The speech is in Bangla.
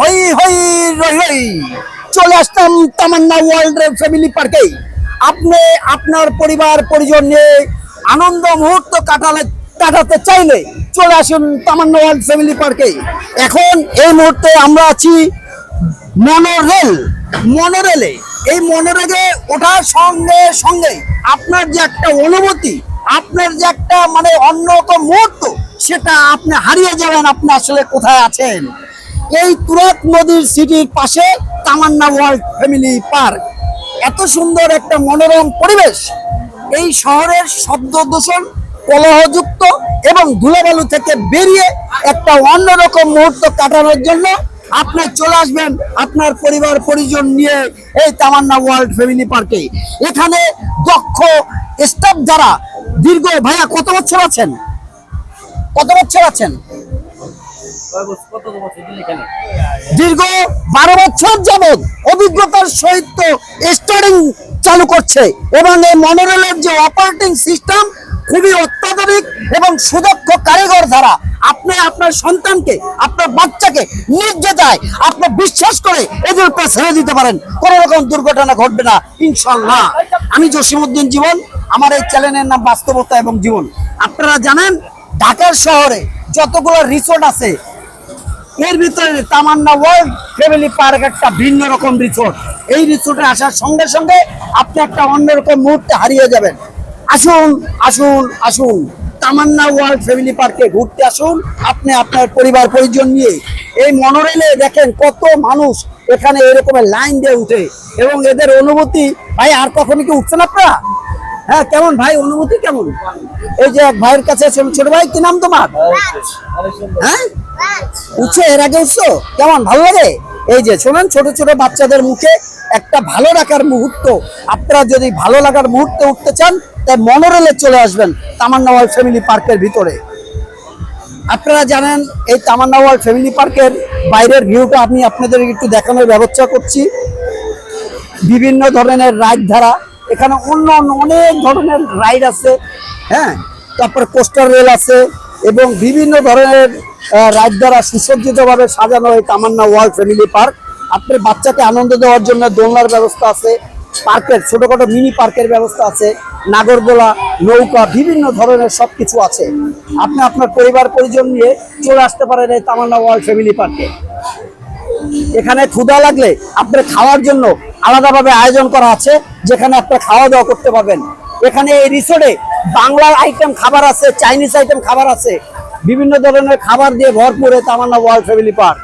হই হই, রই রই। চলে আসতাম তামান্না ওয়ার্ল্ড ফ্যামিলি পার্কে আপনি, আপনার পরিবার, পরিজন নিয়ে আনন্দ মুহূর্ত কাটালে, কাটাতে চাইলে চলে আসুন তামান্না ওয়ার্ল্ড ফ্যামিলি পার্কে এখন এই মুহূর্তে আমরা আছি মনোরেল, মনোরেলে। এই মনোরেলে ওঠার সঙ্গে সঙ্গে আপনার যে একটা অনুভূতি, আপনার যে একটা মানে অন্যতম মুহূর্ত, সেটা আপনি হারিয়ে যাবেন। আপনি আসলে কোথায় আছেন? এই তুরাত নদীর সিটির পাশে তামান্না ওয়ার্ল্ড ফ্যামিলি পার্ক। এত সুন্দর একটা মনোরম পরিবেশ। এই শহরের শব্দ দূষণ কলহযুক্ত এবং ধুলোবালু থেকে বেরিয়ে একটা অন্যরকম মুহূর্ত কাটানোর জন্য আপনি চলে আসবেন আপনার পরিবার, পরিজন নিয়ে এই তামান্না ওয়ার্ল্ড ফ্যামিলি পার্কে। এখানে দক্ষ স্টাফ যারা দীর্ঘ ভাইয়া কত বছর আছেন? কত বছর আছেন? দীর্ঘ বারো বছর যাবৎ অভিজ্ঞতার সহিত স্টারিং চালু করছে এবং এই মনোরেলের যে অপারেটিং সিস্টেম খুবই অত্যাধুনিক এবং সুদক্ষ কারিগর দ্বারা আপনি আপনার সন্তানকে, আপনার বাচ্চাকে নির্যাতায় আপনি বিশ্বাস করে এদের উপর ছেড়ে দিতে পারেন। কোনো রকম দুর্ঘটনা ঘটবে না ইনশাল্লাহ আমি জসিমউদ্দিন জীবন, আমার এই চ্যানেলের নাম বাস্তবতা এবং জীবন। আপনারা জানেন, ঢাকার শহরে যতগুলো রিসোর্ট আছে এর ভিতরে তামান্না ওয়ার্ল্ড ফ্যামিলি পার্ক একটা ভিন্ন রকম রিসোর্ট এই রিসোর্টে আসার সঙ্গে সঙ্গে আপনি একটা অন্যরকম মুহূর্তে হারিয়ে যাবেন। আসুন আসুন আসুন। তামান্না ওয়ার্ল্ড ফ্যামিলি পার্কে ঘুরতে আসুন আপনি আপনার পরিবার পরিজন নিয়ে। এই মনোরেলে দেখেন কত মানুষ এখানে এরকমের লাইন দিয়ে উঠে। এবং এদের অনুভূতি ভাই আর কখনো কি উঠছেন আপনারা? হ্যাঁ কেমন ভাই? অনুভূতি কেমন? এই যে এক ভাইয়ের কাছে ছোট ছোট ভাই কি নাম তোমার? হ্যাঁ? উঠছো এর আগে উঠছো? কেমন, ভালো লাগে? এই যে শোনেন, ছোট ছোট বাচ্চাদের মুখে একটা ভালো রাখার মুহূর্ত। আপনারা যদি ভালো লাগার মুহূর্তে উঠতে চান, তাই মনোরেলে চলে আসবেন তামান্না ওয়ার্ল্ড ফ্যামিলি পার্কের ভিতরে। আপনারা জানেন, এই তামান্না ওয়ার্ল্ড ফ্যামিলি পার্কের বাইরের ভিউটা আমি আপনাদের একটু দেখানোর ব্যবস্থা করছি। বিভিন্ন ধরনের রাইড ধারা, এখানে অন্য অন্য অনেক ধরনের রাইড আছে হ্যাঁ? তারপর কোস্টার রেল আছে, এবং বিভিন্ন ধরনের রাইড দ্বারা সুসজ্জিতভাবে সাজানো এই তামান্না ওয়ার্ল্ড ফ্যামিলি পার্ক। আপনার বাচ্চাকে আনন্দ দেওয়ার জন্য দোলনার ব্যবস্থা আছে, পার্কের, ছোটখাটো মিনি পার্কের ব্যবস্থা আছে, নাগরদোলা, নৌকা, বিভিন্ন ধরনের সব কিছু আছে। আপনি আপনার পরিবার, পরিজন নিয়ে চলে আসতে পারেন এই তামান্না ওয়ার্ল্ড ফ্যামিলি পার্কে। এখানে ক্ষুধা লাগলে আপনার খাওয়ার জন্য আলাদাভাবে আয়োজন করা আছে, যেখানে আপনার খাওয়া দাওয়া করতে পারবেন। এখানে এই রিসোর্টে বাংলার আইটেম খাবার আছে চাইনিজ আইটেম খাবার আছে। বিভিন্ন ধরনের খাবার দিয়ে ভরপুরে তামান্না ওয়ার্ল্ড ফ্যামিলি পার্ক।